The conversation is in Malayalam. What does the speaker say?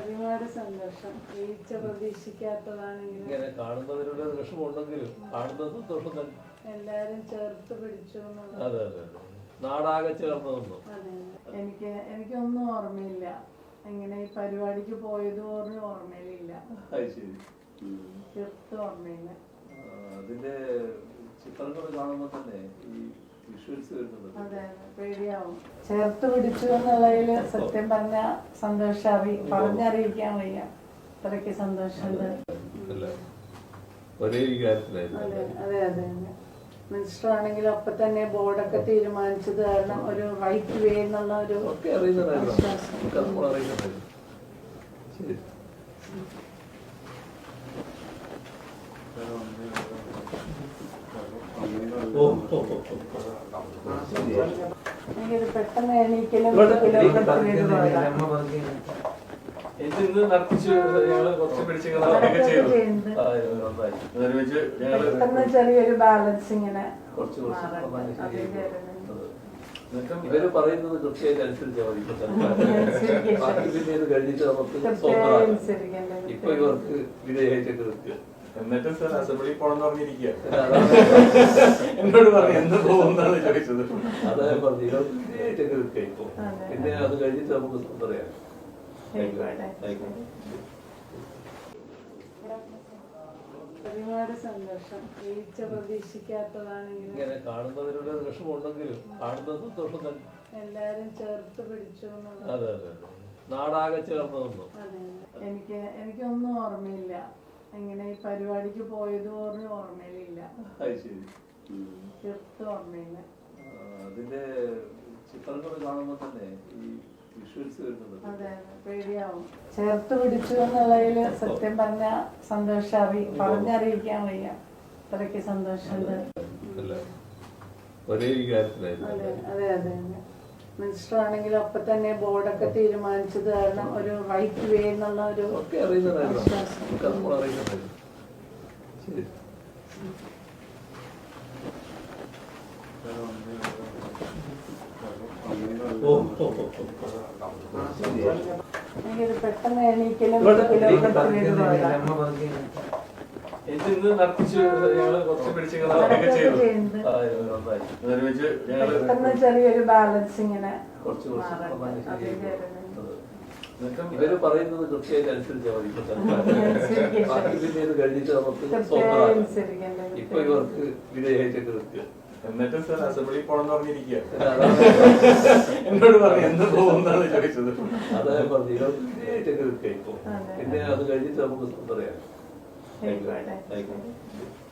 ഒരുപാട് സന്തോഷം. വീഴ്ച പ്രതീക്ഷിക്കാത്തതാണെങ്കിലും ഇങ്ങനെ. കാണുന്നതിനുള്ള ഒരു വിഷമമുണ്ടെങ്കിലും കാണുന്നത് സന്തോഷം തന്നെ. എല്ലാരും ചേർത്ത് പിടിച്ചു എന്നുള്ളത്. അതെ അതെ അതെ. നാടാകെ ചേർന്നതൊന്നും അതെ എനിക്ക് എനിക്കൊന്നും ഓർമ്മയില്ല. ഇങ്ങനെ ഈ പരിപാടിക്ക് പോയത് പോലും ഓർമ്മയിലില്ല. അത് ശരി. തീർത്തും ഓർമ്മയില്ല. ആ, അതിന്റെ ചിത്രങ്ങൾ കാണുമ്പോൾ തന്നെ ഈ അതെ പേടിയാവും. ചേർത്ത് പിടിച്ചു എന്നുള്ളതിൽ സത്യം പറഞ്ഞ സന്തോഷം അറി പറഞ്ഞറിയിക്കാൻ വയ്യ. അത്രയ്ക്ക് സന്തോഷമുണ്ട് ഒരേ അതെ അതെ മിനിസ്റ്റർ ആണെങ്കിലും അപ്പൊ തന്നെ ബോർഡൊക്കെ തീരുമാനിച്ചത് കാരണം ഒരു റൈറ്റ് വേ എന്നുള്ള ഒരു ശരി. എനിക്കിത് പെട്ടെന്ന് എണീക്കലും. ഇത് നടത്തിച്ച് ഞങ്ങൾ കുറച്ച് പിടിച്ച് ചെയ്തു. ഒരുമിച്ച് ഞങ്ങൾ പെട്ടെന്ന് ചെറിയൊരു ബാലൻസ് ഇങ്ങനെ കുറച്ച്. എന്നിട്ടും ഇവർ പറയുന്നത് കൃത്യമായിട്ട് അനുസരിച്ചാൽ മതി കഴിഞ്ഞിട്ട് നമുക്ക്. ഇപ്പൊ ഇവർക്ക് വിധേയമായിട്ട് നിൽക്കുക എന്നിട്ടും സാർ അസംബ്ലി പോണെന്ന് പറഞ്ഞിരിക്കുക എന്നോട് പറഞ്ഞു എന്ന് പോകുന്നാണ് ചോദിച്ചത്. അതാ പറഞ്ഞു പിന്നെ അത് കഴിഞ്ഞിട്ട് നമുക്ക് പറയാം. ഒരുപാട് സന്തോഷം. വീഴ്ച പ്രതീക്ഷിക്കാത്തതാണെങ്കിലും ഇങ്ങനെ. കാണുന്നതിനുള്ള സന്തോഷം തന്നെ. എല്ലാരും ചേർത്ത് പിടിച്ചു അതെ അതെ നാടാകെ ചേർന്നതൊന്നും. അതെ. എനിക്ക് എനിക്കൊന്നും ഓർമ്മയില്ല. ഇങ്ങനെ ഈ പരിപാടിക്ക് പോയത് പോലും ഓർമ്മയിലില്ല. അത് ശരി. തീർത്തും ഓർമ്മയില്ല. അതിന്റെ ചിത്രങ്ങൾ കാണുമ്പോൾ തന്നെ ഈ വിഷ്വൽസ് വരുന്നത്. അതെ പേടിയാവും. ചേർത്ത് പിടിച്ചു എന്നുള്ളതിൽ സത്യം പറഞ്ഞ സന്തോഷം അറി പറഞ്ഞറിയിക്കാൻ വയ്യ. അത്രയ്ക്ക് സന്തോഷം അല്ല. ഒരേ വികാരത്തിലായിരുന്നു അതെ അതെ അതെ അതെ. മിനിസ്റ്റർ ആണെങ്കിലും അപ്പൊ തന്നെ ബോർഡൊക്കെ തീരുമാനിച്ചത് കാരണം ഒരു റൈറ്റ് വേ എന്നുള്ള ഒരു. എനിക്കിത് പെട്ടെന്ന് എണീക്കലും ഇന്ന് നടത്തിച്ച് ഞങ്ങൾ കുറച്ച് പിടിച്ച് ചെയ്തു. ഒരുമിച്ച് ഞങ്ങൾ ചെറിയൊരു ബാലൻസ് ഇങ്ങനെ കുറച്ച്. എന്നിട്ടും ഇവർ പറയുന്നത് കൃത്യമായിട്ട് അനുസരിച്ചാൽ മതി. ബാക്കി പിന്നെ ഇത് കഴിഞ്ഞിട്ട് നമുക്ക് കൃത്യമായി സ്വന്തമാക്കാം. ഇപ്പൊ ഇവർക്ക് എന്നിട്ടും സാർ അസംബ്ലി പോണെന്ന് പറഞ്ഞിരിക്കുക. അതാണ് എന്നോട് പറഞ്ഞു എന്ന് പോകുന്നാണ് ചോദിച്ചത്? അതാ പറഞ്ഞു ഇവർക്ക് വിധേയമായിട്ട് നിൽക്കുക ഇപ്പൊ. പിന്നെ അത് കഴിഞ്ഞിട്ട് നമുക്ക് Thank you.